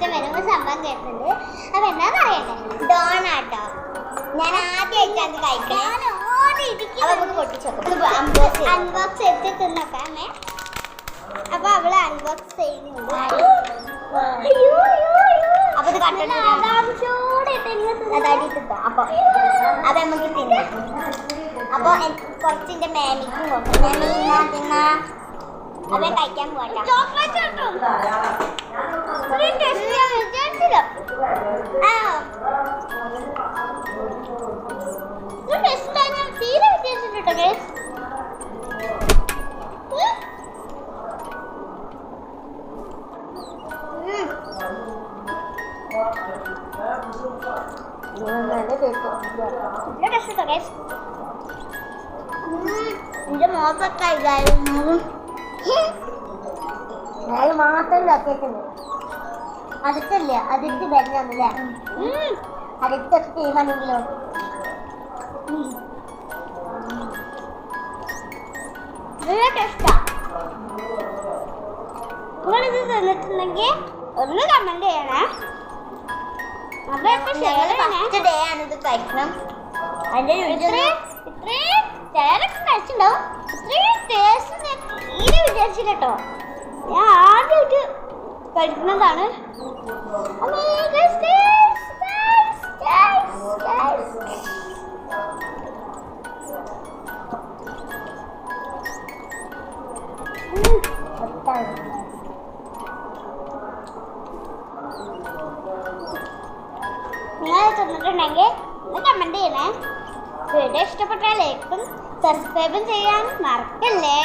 മറ്റേ വരുമ്പോൾ സംഭവം കേട്ടിട്ടുണ്ട്. അപ്പൊ എന്താന്ന് അറിയട്ടെ ഡോണാട്ടോ. ഞാൻ ആദ്യമായിട്ട് അത് കഴിക്കണേ. നമുക്ക് പൊട്ടിച്ചോക്കാം അൺബോക്സ് എടുത്ത് തിന്നോക്കാമേ അപ്പൊ അവൾ അൺബോക്സ് ചെയ്യുന്നുണ്ട്. അപ്പൊ ഇത് അപ്പൊ അത് നമുക്ക് തിന്നാം. അപ്പൊ കുറച്ചിന്റെ മാമിക്കും കൊടുക്കും. ഞാൻ തിന്നാ. ഞാൻ കഴിക്കാൻ പോകട്ടെ കേട്ടോ. ഉം. നല്ല guys? ഉം. എന്റെ മോക്കൊക്കെ ഇതായിരുന്നു ഞാൻ മാത്രം ചക്കേറ്റുണ്ട് അടുത്തല്ല അതിട്ട് വരുന്നല്ലേ ഉം. അടുത്ത നല്ല ടേസ്റ്റാ നിങ്ങളിത് തിന്നിട്ടുണ്ടെങ്കിൽ ഒന്ന് ചെയ്യണേ. അതൊക്കെ ഷെയർ ഫസ്റ്റ് ഡേ ആണ് ഇത് കഴിക്കണം. അതിന്റെ ഇത്രയും ഇത്രയും ചിലരൊക്കെ കഴിച്ചിട്ടുണ്ടാവും. ഇത്രയും ടേസ്റ്റ് തീരെ വിചാരിച്ചില്ല കേട്ടോ. ഞാൻ ആദ്യമായിട്ട് കഴിക്കുന്നതാണ്. അമ്മേ, guys, നിങ്ങൾ തിന്നിട്ടുണ്ടെങ്കിൽ ഒന്ന് കമന്റ് ചെയ്യണേ. വീഡിയോ ഇഷ്ടപ്പെട്ടാൽ ലൈക്കും സബ്സ്ക്രൈബും ചെയ്യാൻ മറക്കല്ലേ?